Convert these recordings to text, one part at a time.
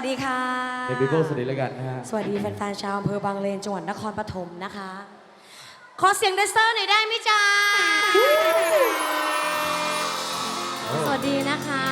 วัสดีค่ะเดบิโก้สวัสดีแล้วกันนะฮะ สวัสดีแฟนๆชาวอำเภอบางเลนจังหวัดนครปฐมนะคะ ขอเสียงแดนเซอร์หน่อยได้ไหมจ๊ะ สวัสดีนะคะ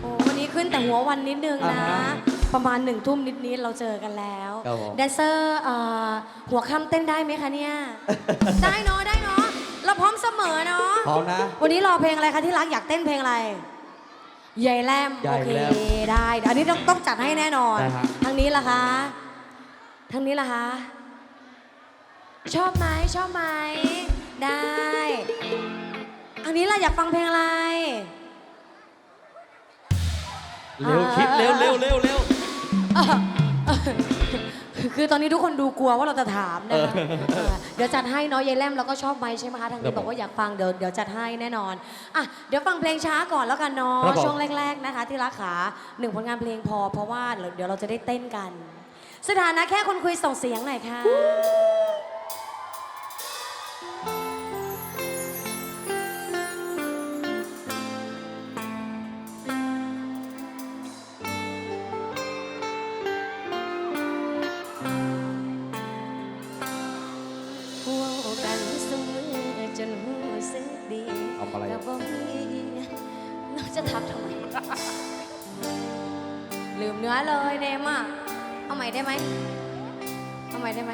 โอ้วันนี้ขึ้นแต่หัววันนิดนึงนะ อ่าฮะประมาณหนึ่งทุ่มนิดๆเราเจอกันแล้วครับผม แดนเซอร์เอ่อหัวค่ำเต้นได้ไหมคะเนี่ย ได้เนาะได้เนาะเราพร้อมเสมอเนาะ พร้อมนะ วันนี้รอเพลงอะไรคะที่รักอยากเต้นเพลงอะไร ยายแลมยาโอยเคแลมได้อันนี้ต้องต้องจัดให้แน่นอนได้ฮะทางนี้ล่ะคะทางนี้ล่ะคะชอบไหมชอบไหมได้ทางนี้ล่ะอยากฟังเพลงอะไร เร็วคิดเร็วเร็วเร็วเร็ว คือตอนนี้ทุกคนดูกลัวว่าเราจะถามนะคะเออเออเดี๋ยวจัดให้เนาะยายแลมเราก็ชอบไหมใช่ไหมคะทางครันี้บบอกว่าอยากฟังเดี๋ยวเดี๋ยวจัดให้แน่นอนอะเดี๋ยวฟังเพลงช้าก่อนแล้วกันเนาะครับผม ช่วงแรก ๆนะคะ ที่รักขาหนึ่งผลงานเพลงพอ เพราะว่าเดี๋ยวเราจะได้เต้นกัน สถานะแค่คนคุยส่งเสียงหน่อยค่ะ มเนื้อเลยเนมอะเอาใหม่ได้ไหมเอาใหม่ได้ไหม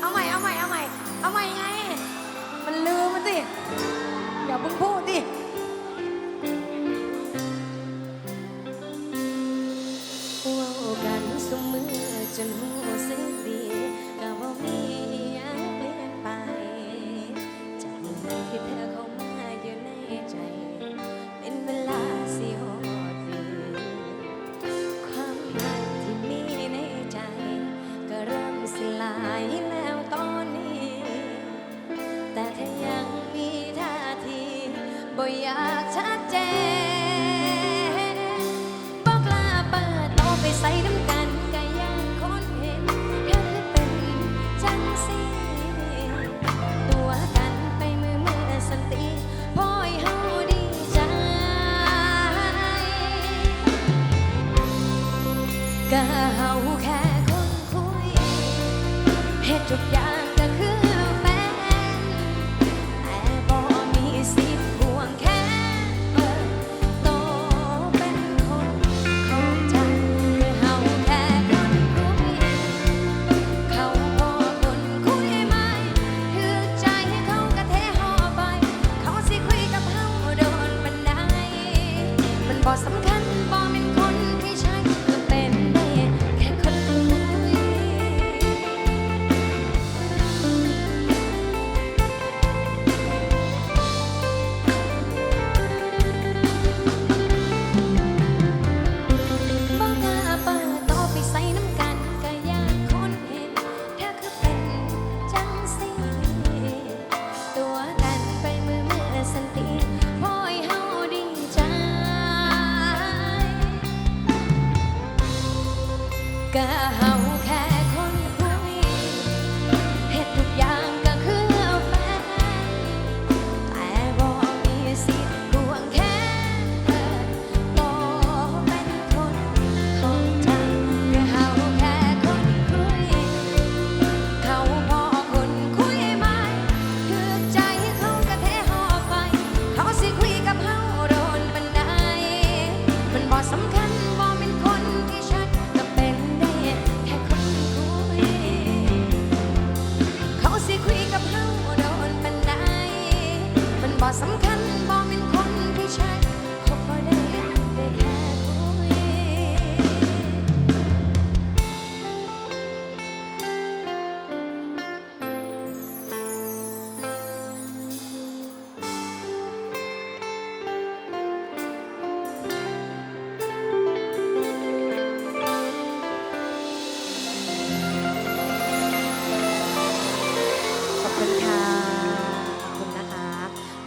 เอาใหม่เอาใหม่เอาใหม่เอาใหม่ไง มันลืมมันสิอย่าเพิ่งพูด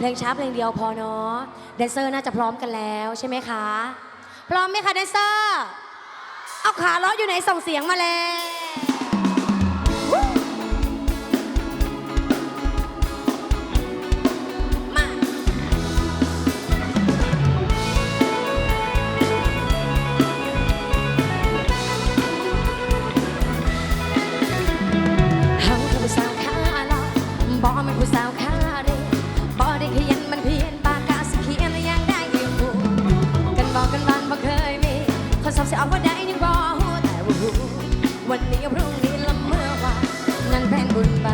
ลงช้าเพลงเดียวพอเนาะแดนเซอร์น่าจะพร้อมกันแล้วใช่ไหมคะ พร้อมไหมคะแดนเซอร์ เอาขาล้ออยู่ไหนส่งเสียงมาเลย เขาจะออกมาได้ยังบ่แต่ว่าวันนี้พรุ่งนี้ละเมื่อวานนั้นเป็นบุญบา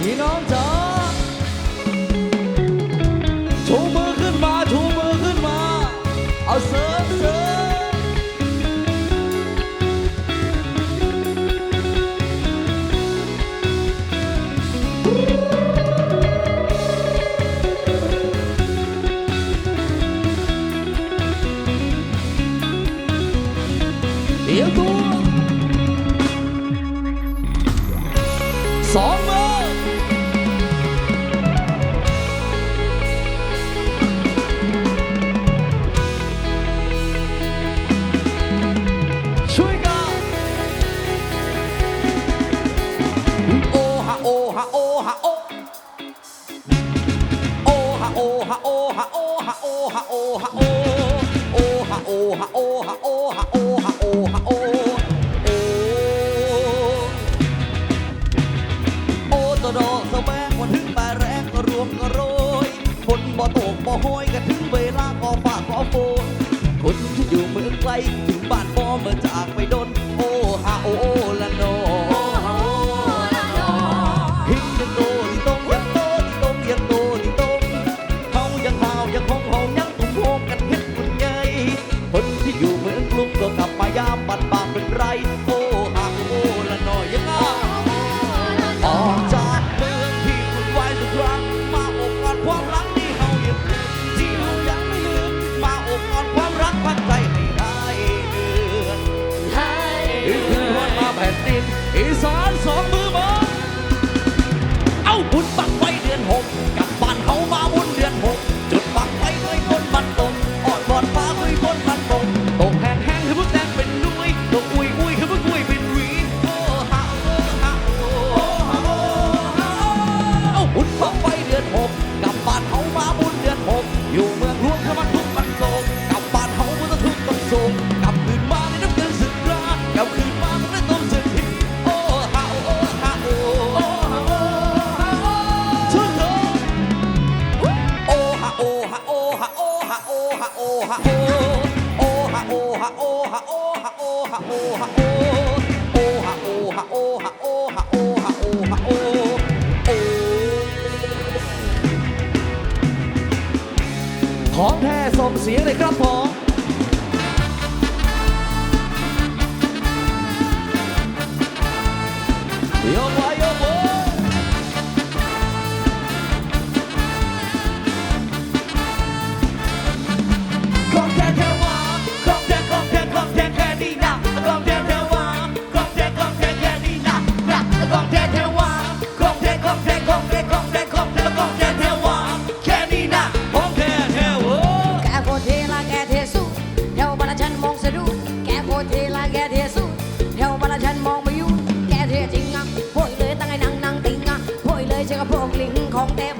พี่น้องจ๋า Look up. 4 กับพวกลิงของเต็ม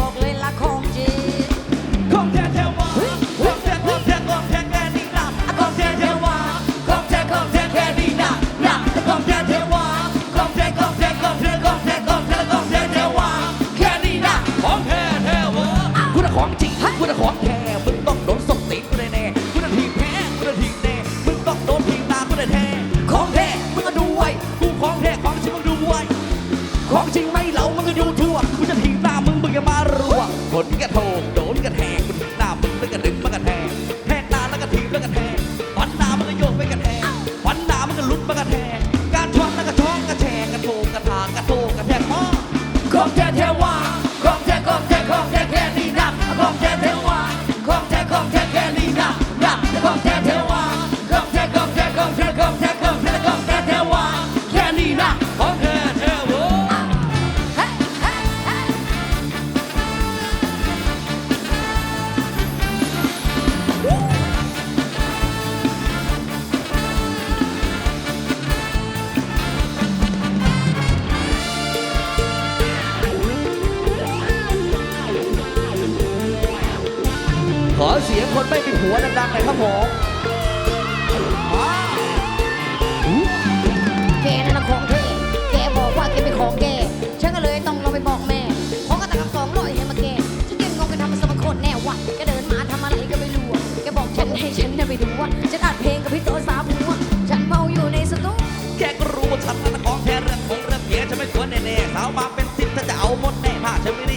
ขอเสียงคนไม่มีหัวดังๆหน่อยครับผมแกนั่นนะของแท้แกบอกว่าแกเป็นของแกฉันก็เลยต้องลองไปบอกแม่ขอกระตักสองร้อยให้มาแกฉันเก็งงกันทำมาสมคตแน่วะแกเดินมาทำอะไรก็ไม่รู้แกบอกฉันให้ฉันน่ะไปดูว่าฉันอัดเพลงกับพี่โตสาวผัวฉันเมาอยู่ในสตูแกก็รู้ว่าฉันนั่นของแท้เรื่องของเรื่องเพียฉันไม่ควรแน่ๆสาวมาเป็นสิบถ้าจะเอาหมดแน่ถ้าฉันไม่ได้